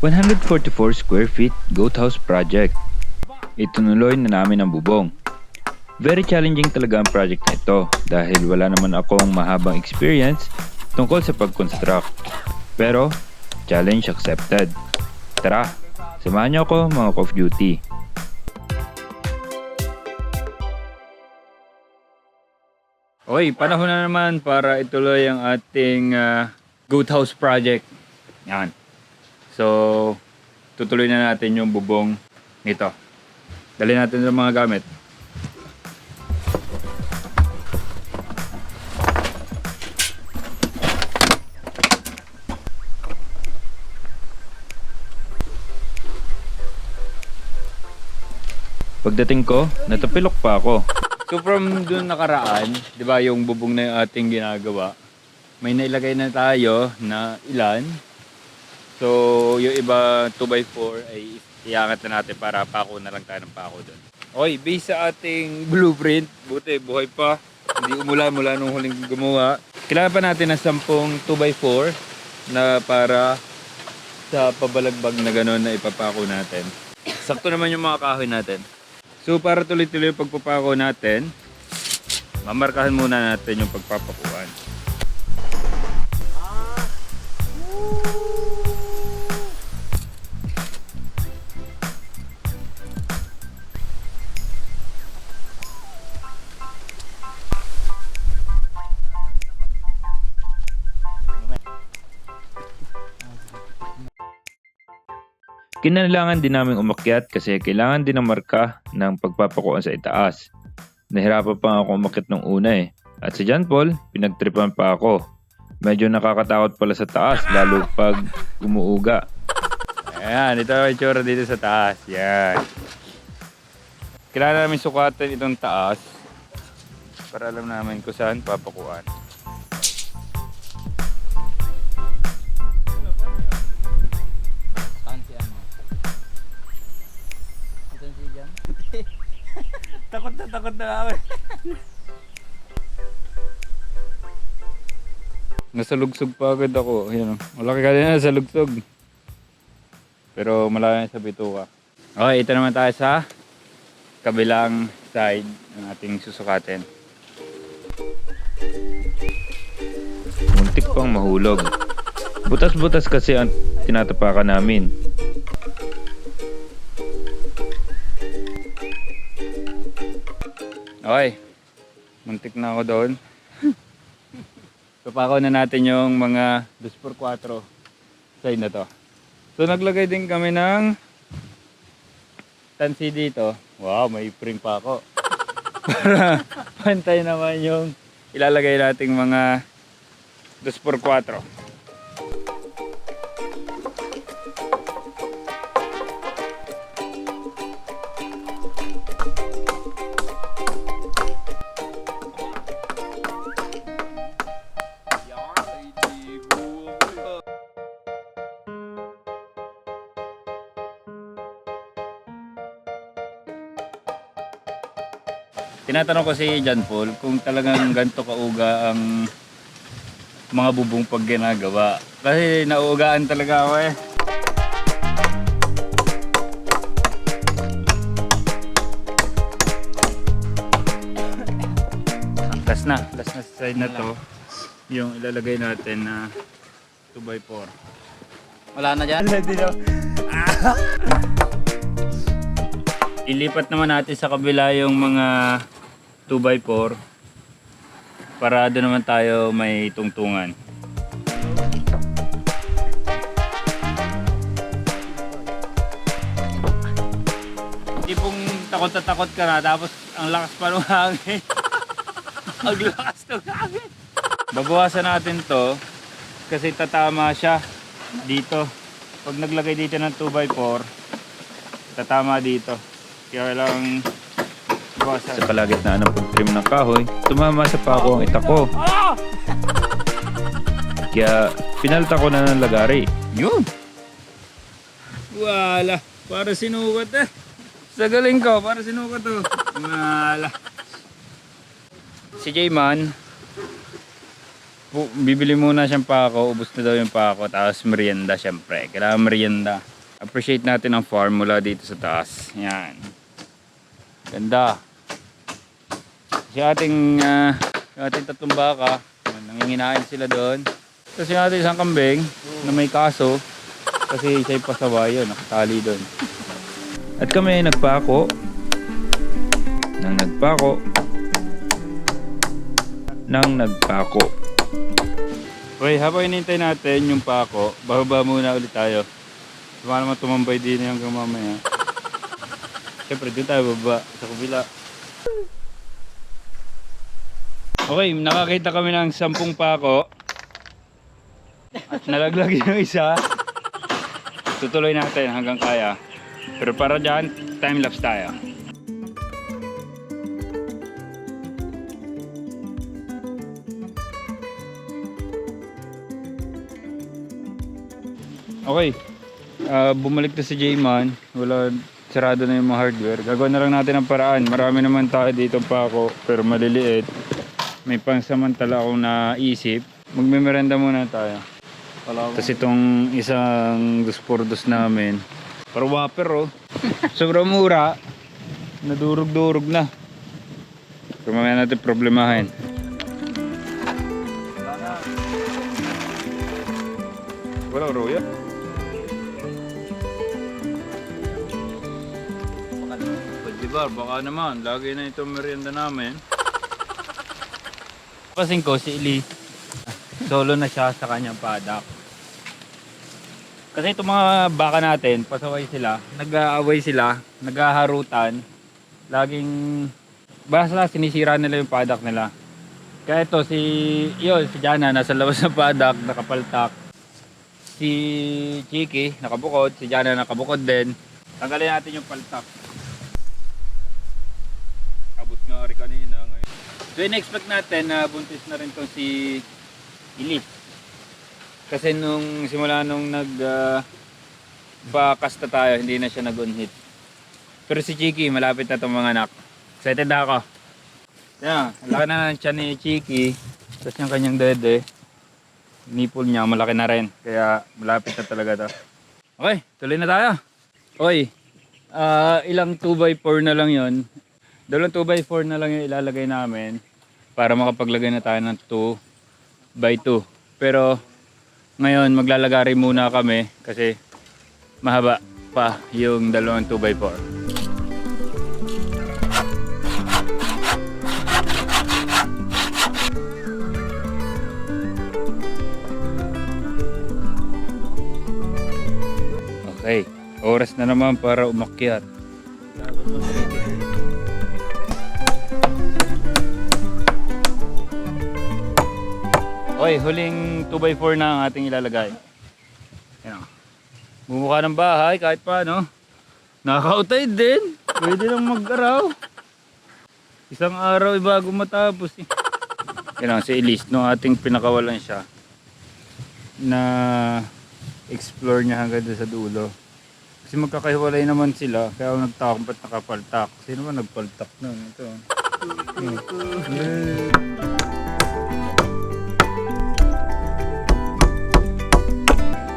144 square feet goat house project. Itunuloy na namin ang bubong. Very challenging talaga ang project na ito dahil wala naman akong mahabang experience tungkol sa pag-construct. Pero, challenge accepted. Tara, samahan niyo ako mga off duty. Okay, panahon na naman para ituloy ang ating ah, goat house project. Yan. So, tutuloy na natin yung bubong nito. Dali natin yung mga gamit. Pagdating ko, natapilok pa ako. So from doon nakaraan, di ba yung bubong na yung ating ginagawa, may nailagay na tayo na ilan. So yung iba 2x4 ay iangat na natin para pako na lang tayo ng pako doon. Okay, based sa ating blueprint, buti buhay pa. Hindi umula mula nung huling gumawa. Kailangan pa natin ng 10 2x4 na para sa pabalagbag na gano'n na ipapako natin. Sakto naman yung mga kahoy natin. So para tuloy-tuloy yung pagpapako natin, mamarkahan muna natin yung pagpapakuan. Kinailangan din namin umakyat kasi kailangan din ng marka ng pagpapakuan sa itaas. Nahirapan pa ako umakyat nung una eh. At sa John Paul, pinagtripan pa ako. Medyo nakakatakot pala sa taas, lalo pag umuuga. Ayan, ito ang itsura dito sa taas. Yan. Kailangan namin sukatan itong taas para alam namin kung saan papakuan. Takot na takot na ako. Nasa lugsog pa agad ako. Ayan, malaki ka din sa lugsog. Pero malayo sa bituka. Okay, ito naman tayo sa kabilang side ng ating susukatin. Muntik pang mahulog. Butas-butas kasi ang tinatapakan namin. Okay. Muntik na ako doon. Papakaw na natin yung mga 2x4 side na to. So naglagay din kami ng tansi dito. Wow, may spring pa ako. Para pantay naman yung ilalagay nating mga 2x4. Tinatanong ko si John Paul kung talagang ganito kauga ang mga bubong pag ginagawa. Kasi nauugaan talaga ako eh. Last na, last na side na to. Yung ilalagay natin na 2x4. Wala na dyan. Ilipat naman natin sa kabila yung mga 2x4 para doon naman tayo may tungtungan. Hindi pong takot na takot ka na tapos ang lakas pa ng hangin. ang lakas ng hangin. Babawasan natin to kasi tatama siya dito. Pag naglagay dito ng 2x4, tatama dito. Kaya bawasan. Sa kalagitnaan ng pag-trim ng kahoy, tumama sa pako ang itak ko. Kaya pinalta ko na ng lagari. Yun! Wala. Para sinukat eh. Sa galing ko, para sinukat to. Wala. Si pu- bibili muna siyang pako, ubos na daw yung pako, tapos merienda syempre. Kailangan merienda. Appreciate natin ang farm mula dito sa taas. Yan. Ganda. Si ating, ah, yung ating tatlong baka, nanginginain sila doon. Tapos yung ating isang kambing na may kaso, kasi siya'y pasaway yun, nakatali doon. At kami nagpako. Nang nagpako. Nang nagpako. Okay, habang inintay natin yung pako, bababa muna ulit tayo. Baka naman tumambay din hanggang mamaya. Siyempre, doon tayo baba sa kabila. Okay, nakakita kami ng sampung pako. At nalaglag yung isa. Tutuloy natin hanggang kaya. Pero para dyan, time-lapse tayo. Okay. Ah, bumalik na si J-Man. Wala, sarado na yung mga hardware. Gagawa na lang natin ang paraan. Marami naman tayo dito pa ako, pero maliliit. May pansamantala akong naisip. Magmemerenda muna tayo. Tapos itong isang dos por dos namin. Para whopper oh. Sobrang mura. Nadurog-durog na. Pero mamaya natin problemahin. Wala roya. Di ba? Baka naman. Lagi na itong merienda namin. Pasing ko si Elise solo na siya sa kanyang paddock. Kasi itong mga baka natin, pasaway sila, nag-aaway sila, naghaharutan, laging basta sinisira nila yung paddock nila. Kaya ito si, yun, si Jana nasa labas ng paddock, nakapaltak. Si Chiki, nakabukod, si Jana nakabukod din. Tanggalin natin yung paltak. Abot nga rin kanina ngayon. So in-expect natin na buntis na rin tong si Elite. Kasi nung simula nung nag uh, bakasta tayo, hindi na siya nag-on-hit. Pero si Chiki, malapit na itong mga anak. Excited na ako. Yan, laki na tiyan ni Chiki. Tapos yung kanyang dede. Nipple niya, malaki na rin. Kaya malapit na talaga to. Okay, tuloy na tayo. Oy, ah, ilang 2x4 na lang yon. Dalawang 2x4 na lang yung ilalagay namin para makapaglagay na tayo ng 2 by 2. Pero ngayon maglalagari muna kami kasi mahaba pa yung dalawang 2 by 4. Okay, oras na naman para umakyat. Okay, huling 2x4 na ang ating ilalagay. Yan o. Bumukha ng bahay kahit paano. Nakakautay din. Pwede lang mag-araw. Isang araw bago matapos eh. Yan si Elise, no, ating pinakawalan siya. Na explore niya hanggang sa dulo. Kasi magkakahiwalay naman sila. Kaya ako nagtakot ba't nakapaltak. Sino ba nagpaltak nun? Ito. Hmm.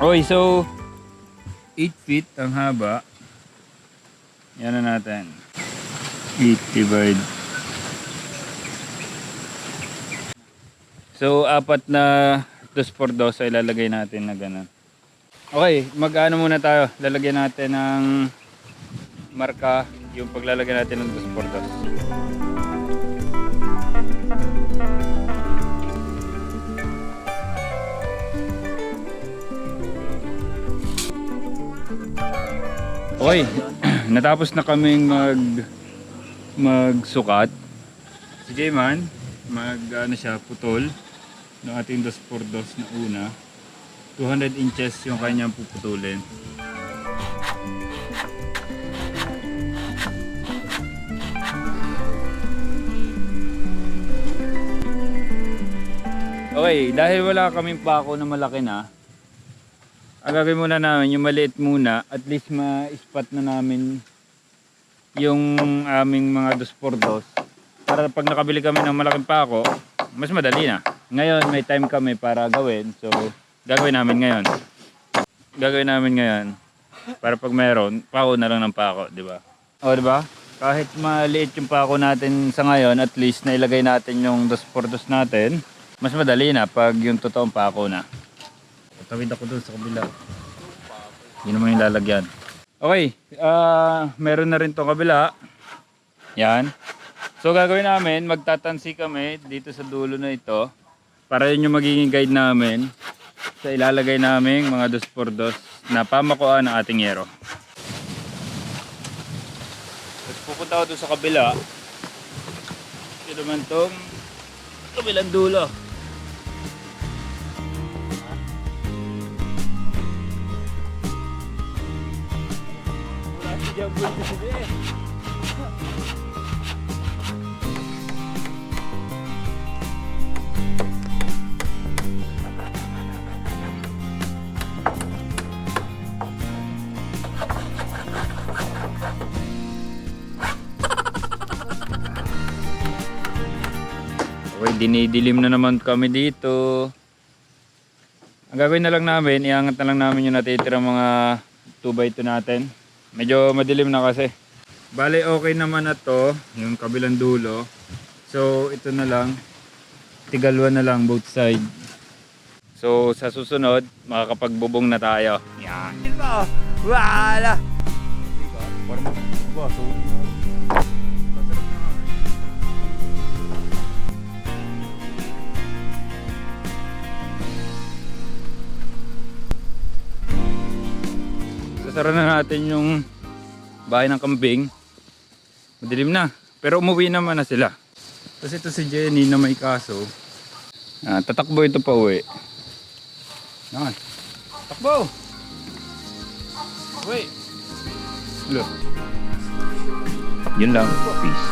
Okay, so 8 feet ang haba. Yan na natin. 8 divide. So, apat na dos por dos ay ilalagay natin na ganun. Okay, mag-ano muna tayo. Lalagyan natin ng marka yung paglalagay natin ng dos por dos. Okay, natapos na kaming mag magsukat. Si Jayman, mag ano siya, putol ng ating 2x2 na una. 200 inches yung kanyang puputulin. Okay, dahil wala kaming pako na malaki na, ang gagawin muna namin, yung maliit muna, at least ma-spot na namin yung aming mga dos por dos. Para pag nakabili kami ng malaking pako, mas madali na. Ngayon, may time kami para gawin. So, gagawin namin ngayon. Gagawin namin ngayon. Para pag meron, pako na lang ng pako, di ba? O, di ba? Kahit maliit yung pako natin sa ngayon, at least nailagay natin yung dos por dos natin. Mas madali na pag yung totoong pako na. Tawid ako doon sa kabila. Yun naman yung lalagyan. Okay, ah meron na rin to kabila. Yan. So gagawin namin, magtatansi kami dito sa dulo na ito para yun yung magiging guide namin sa ilalagay naming mga dos por dos na pamakuan ng ating yero. Pupunta ako doon sa kabila. Ito naman tong kabilang dulo. Okay, dinidilim na naman kami dito. Ang gagawin na lang namin, iangat na lang namin yung natitira mga 2x2 natin. Medyo madilim na kasi. Bale, okay naman na to, yung kabilang dulo. So, ito na lang. Tigalwa na lang both side. So, sa susunod, makakapagbubong na tayo. Yan. Wala! Parang ba, so... Sasara na natin yung bahay ng kambing. Madilim na. Pero umuwi naman na sila. Tapos ito si Jenny na may kaso. Ah, tatakbo ito pa uwi. Yan. Takbo! Uwi! Look. Yun lang. Peace.